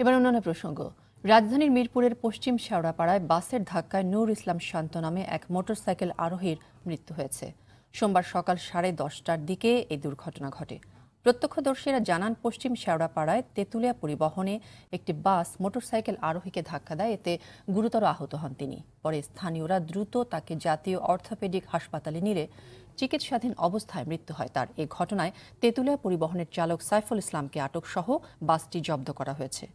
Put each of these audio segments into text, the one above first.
এবার অন্যান্য প্রসঙ্গ। রাজধানীর মিরপুরের পশ্চিম শেওড়াপাড়ায় বাসের ধাক্কায় নূর ইসলাম শান্ত নামে এক মোটরসাইকেল আরোহীর মৃত্যু হয়েছে। সোমবার সকাল সাড়ে দশটার দিকে এই দুর্ঘটনা ঘটে। প্রত্যক্ষদর্শীরা জানান, পশ্চিম শেওড়াপাড়ায় তেঁতুলিয়া পরিবহনে একটি বাস মোটরসাইকেল আরোহীকে ধাক্কা দেয়, এতে গুরুতর আহত হন তিনি। পরে স্থানীয়রা দ্রুত তাকে জাতীয় অর্থোপেডিক হাসপাতালে নিলে চিকিৎসাধীন অবস্থায় মৃত্যু হয় তার। এ ঘটনায় তেঁতুলিয়া পরিবহনের চালক সাইফুল ইসলামকে আটক সহ বাসটি জব্দ করা হয়েছে।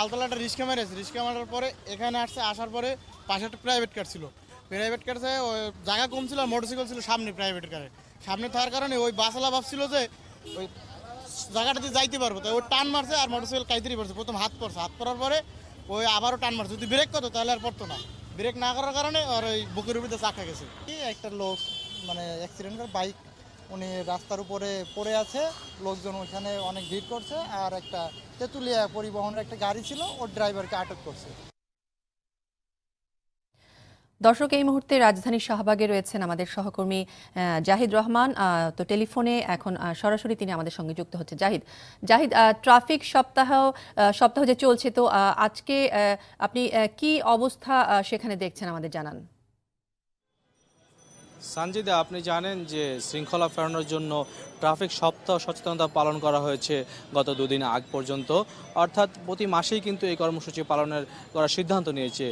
তালতলা একটা রিক্সা মেরেছে। রিক্সা মারার পরে এখানে আসছে, আসার পরে পাশে একটা প্রাইভেট কার ছিল। প্রাইভেট ওই জায়গা কম ছিল আর মোটরসাইকেল ছিল সামনে প্রাইভেট কারে সামনে থাকার কারণে ওই বাসওয়ালা ভাবছিল যে ওই জায়গাটাতে যাইতে পারব। তাই ওই টান মারছে আর মোটরসাইকেল কাইতেই পড়ছে, প্রথম হাত পড়ছে। হাত পড়ার পরে ওই আবারও টান মারছে। যদি ব্রেক করতো তাহলে আর পড়তো না। ব্রেক না করার কারণে আর ওই বুকের উপরে চাকা গেছে। একটা লোক মানে অ্যাক্সিডেন্ট করে বাইক উনি রাস্তার উপরে পড়ে আছে, লোকজন ওইখানে অনেক ভিড় করছে, আর একটা তেঁতুলিয়া পরিবহনের একটা গাড়ি ছিল, ওর ড্রাইভারকে আটক করছে। দর্শক, এই মুহূর্তে রাজধানীর শাহবাগে রয়েছেন আমাদের সহকর্মী জাহিদ রহমান। তো টেলিফোনে এখন সরাসরি তিনি আমাদের সঙ্গে যুক্ত হচ্ছে জাহিদ জাহিদ ট্রাফিক সপ্তাহ সপ্তাহ যে চলছে, তো আজকে আপনি কি অবস্থা সেখানে দেখছেন আমাদের জানান? সানজিদা, আপনি জানেন যে শৃঙ্খলা ফেরানোর জন্য ট্রাফিক সপ্তাহ সচেতনতা পালন করা হয়েছে গত দুদিন আগ পর্যন্ত। অর্থাৎ প্রতি মাসেই কিন্তু এই কর্মসূচি পালনের করার সিদ্ধান্ত নিয়েছে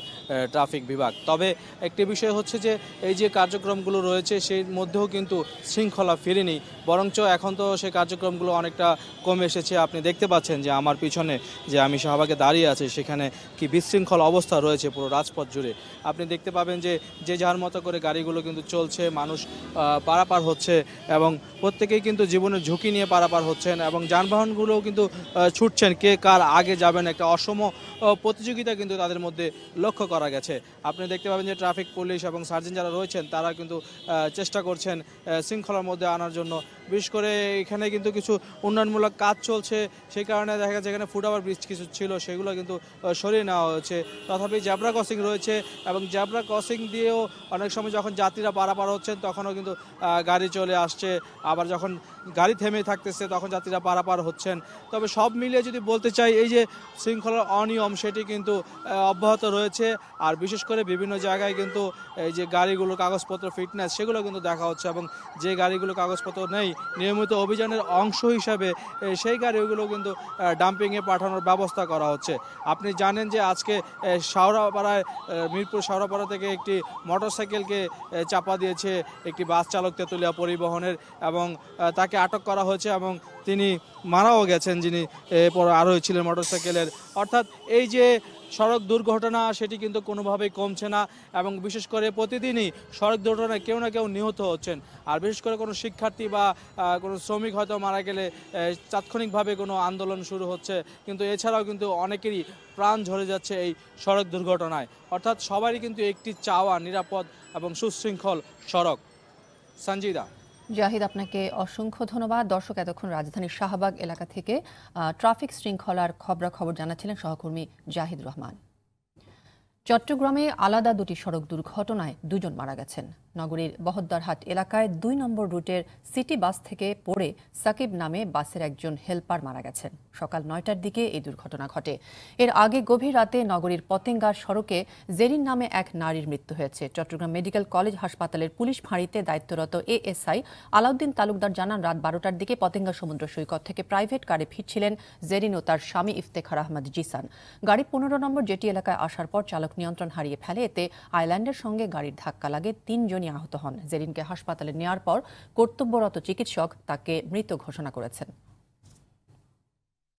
ট্রাফিক বিভাগ। তবে একটি বিষয় হচ্ছে যে, এই যে কার্যক্রমগুলো রয়েছে, সেই মধ্যেও কিন্তু শৃঙ্খলা ফেরেনি। বরঞ্চ এখন তো সেই কার্যক্রমগুলো অনেকটা কমে এসেছে। আপনি দেখতে পাচ্ছেন যে, আমার পিছনে যে আমি শাহবাগে দাঁড়িয়ে আছি, সেখানে কি বিশৃঙ্খল অবস্থা রয়েছে পুরো রাজপথ জুড়ে। আপনি দেখতে পাবেন যে যে যার মতো করে গাড়িগুলো কিন্তু চলছে মানুষ পারাপার হচ্ছে এবং প্রত্যেকেই কিন্তু জীবনের ঝুঁকি নিয়ে পারাপার হচ্ছেন এবং যানবাহনগুলোও কিন্তু ছুটছেন কে কার আগে যাবেন একটা অসম প্রতিযোগিতা কিন্তু তাদের মধ্যে লক্ষ্য করা গেছে। আপনি দেখতে পাবেন যে ট্রাফিক পুলিশ এবং সার্জন যারা রয়েছেন তারা কিন্তু চেষ্টা করছেন শৃঙ্খলার মধ্যে আনার জন্য। বিশেষ করে এখানে কিন্তু কিছু উন্নয়নমূলক কাজ চলছে, সেই কারণে দেখা যাচ্ছে এখানে ফুটওভার ব্রিজ কিছু ছিল, সেগুলো কিন্তু সরিয়ে নেওয়া হয়েছে। তথাপি জ্যাবরা ক্রসিং রয়েছে এবং জ্যাবরা ক্রসিং দিয়েও অনেক সময় যখন যাত্রীরা পারাপার হচ্ছেন, তখনও কিন্তু গাড়ি চলে আসছে। আবার যখন গাড়ি থেমে থাকতেছে, তখন যাত্রীরা পারাপার হচ্ছেন। তবে সব মিলিয়ে যদি বলতে চাই, এই যে শৃঙ্খলার অনিয়ম, সেটি কিন্তু অব্যাহত রয়েছে। আর বিশেষ করে বিভিন্ন জায়গায় কিন্তু, এই যে গাড়িগুলো, কাগজপত্র, ফিটনেস, সেগুলো কিন্তু দেখা হচ্ছে এবং যে গাড়িগুলো কাগজপত্র নেই নিয়মিত অভিযানের অংশ হিসাবে সেই গাড়িগুলো কিন্তু ডাম্পিংয়ে পাঠানোর ব্যবস্থা করা হচ্ছে। আপনি জানেন যে আজকে এ, শাওড়াপাড়ায় মিরপুর শাওড়াপাড়া থেকে একটি মোটরসাইকেলকে চাপা দিয়েছে একটি বাস চালক তেঁতুলিয়া পরিবহনের এবং তাকে আটক করা হয়েছে এবং তিনি মারাও গেছেন যিনি এরপর আরোহী ছিলেন মোটরসাইকেলের। অর্থাৎ এই যে সড়ক দুর্ঘটনা, সেটি কিন্তু কোনোভাবেই কমছে না এবং বিশেষ করে প্রতিদিনই সড়ক দুর্ঘটনায় কেউ না কেউ নিহত হচ্ছেন। আর বিশেষ করে কোনো শিক্ষার্থী বা কোনো শ্রমিক হয়তো মারা গেলে তাৎক্ষণিকভাবে কোনো আন্দোলন শুরু হচ্ছে। কিন্তু এছাড়াও কিন্তু অনেকেরই প্রাণ ঝরে যাচ্ছে এই সড়ক দুর্ঘটনায়। অর্থাৎ সবারই কিন্তু একটি চাওয়া, নিরাপদ এবং সুশৃঙ্খল সড়ক। সঞ্জিদা। জাহিদ, আপনাকে অসংখ্য ধন্যবাদ। দর্শক, এতক্ষণ রাজধানীর শাহবাগ এলাকা থেকে ট্রাফিক শৃঙ্খলার খবরাখবর জানাচ্ছিলেন সহকর্মী জাহিদ রহমান। চট্টগ্রামে আলাদা দুটি সড়ক দুর্ঘটনায় দুজন মারা গেছেন। নগরীর বহদ্দারহাট এলাকায় দুই নম্বর রুটের সিটি বাস থেকে পড়ে সাকিব নামে বাসের একজন হেলপার মারা গেছেন। সকাল নয়টার দিকে এই দুর্ঘটনা ঘটে। এর আগে গভীর রাতে নগরীর পতেঙ্গার সড়কে জেরিন নামে এক নারীর মৃত্যু হয়েছে। চট্টগ্রাম মেডিকেল কলেজ হাসপাতালের পুলিশ ফাঁড়িতে দায়িত্বরত এএসআই আলাউদ্দিন তালুকদার জানান, রাত বারোটার দিকে পতেঙ্গা সমুদ্র সৈকত থেকে প্রাইভেট কারে ফিরছিলেন জেরিন ও তার স্বামী ইফতেখার আহমদ জিসান। গাড়ি পনেরো নম্বর জেটি এলাকায় আসার পর চালক নিয়ন্ত্রণ হারিয়ে ফেলে। এতে আইল্যান্ডের সঙ্গে গাড়ির ধাক্কা লাগে। তিনজনই আহত হন। জেরিনকে হাসপাতালে নেওয়ার পর কর্তব্যরত চিকিৎসক তাকে মৃত ঘোষণা করেছেন।